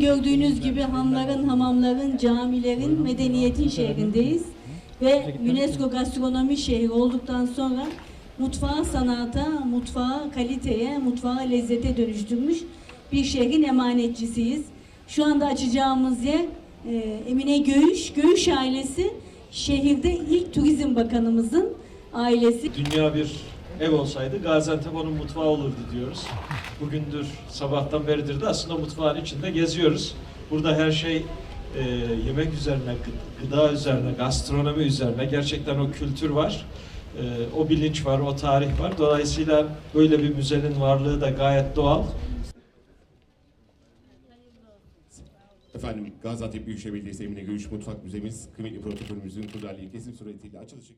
Gördüğünüz gibi hanların, hamamların, camilerin, medeniyetin şehrindeyiz. Ve UNESCO gastronomi şehri olduktan sonra mutfağı sanata, mutfağı kaliteye, mutfağı lezzete dönüştürmüş bir şehrin emanetçisiyiz. Şu anda açacağımız yer e, Emine Göğüş. Göğüş ailesi şehirde ilk turizm bakanımızın ailesi. Dünya bir ev olsaydı Gaziantep onun mutfağı olurdu diyoruz. Bugündür sabahtan beridir de aslında mutfağın içinde geziyoruz. Burada her şey e, yemek üzerine, gı- gıda üzerine, gastronomi üzerine gerçekten o kültür var. E, o bilinç var, o tarih var. Dolayısıyla böyle bir müzenin varlığı da gayet doğal. Efendim Gaziantep Büyükşehir Belediyesi Emine Göğüş Mutfak Müzemiz kıymetli protokolümüzün kudreli kesim suretiyle açılışı